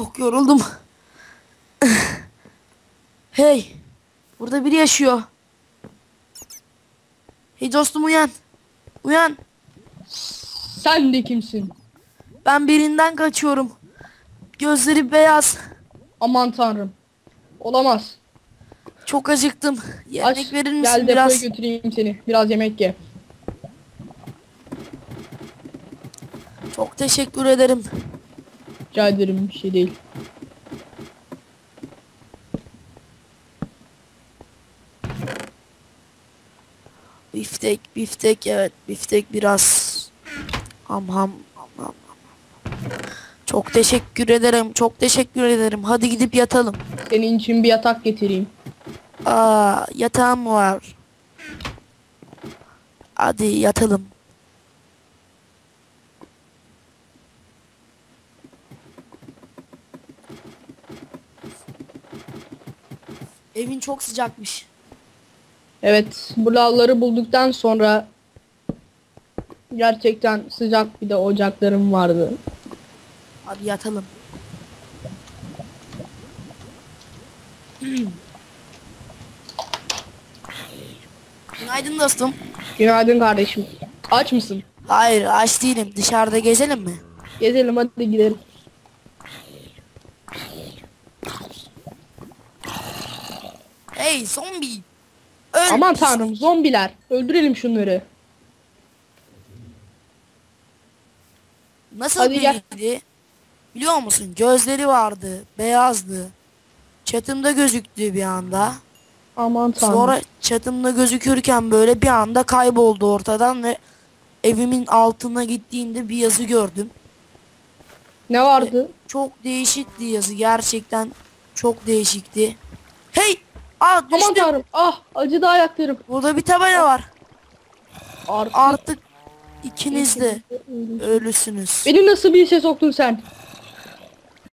Çok yoruldum. hey. Burada biri yaşıyor. Hey dostum uyan. Uyan. Sen de kimsin? Ben birinden kaçıyorum. Gözleri beyaz. Aman tanrım. Olamaz. Çok acıktım. Yemek Aç, verir misin gel biraz? depoya götüreyim seni. Biraz yemek ye. Çok teşekkür ederim. Rica ederim bir şey değil. Biftek, biftek evet biftek biraz. Ham ham ham ham. Çok teşekkür ederim. Çok teşekkür ederim. Hadi gidip yatalım. Senin için bir yatak getireyim. Aa, yatağım var. Hadi yatalım. Evin çok sıcakmış. Evet, bu lavları bulduktan sonra gerçekten sıcak bir de ocaklarım vardı. Hadi yatalım. Günaydın dostum. Günaydın kardeşim. Aç mısın? Hayır aç değilim. Dışarıda gezelim mi? Gezelim hadi gidelim. Hey zombi. Öl. Aman tanrım zombiler. Öldürelim şunları. Nasıl Hadi gel. biriydi? Biliyor musun? Gözleri vardı. Beyazdı. Çatımda gözüktü bir anda. Aman tanrım. Sonra çatımda gözükürken böyle bir anda kayboldu ortadan ve evimin altına gittiğinde bir yazı gördüm. Ne vardı? Çok değişikti yazı. Gerçekten çok değişikti. Hey! Aman düştüm. tanrım. Ah acıdı ayaklarım. Burada bir tabela var. Artık Artık ikiniz de ölüsünüz. Beni nasıl bir işe soktun sen?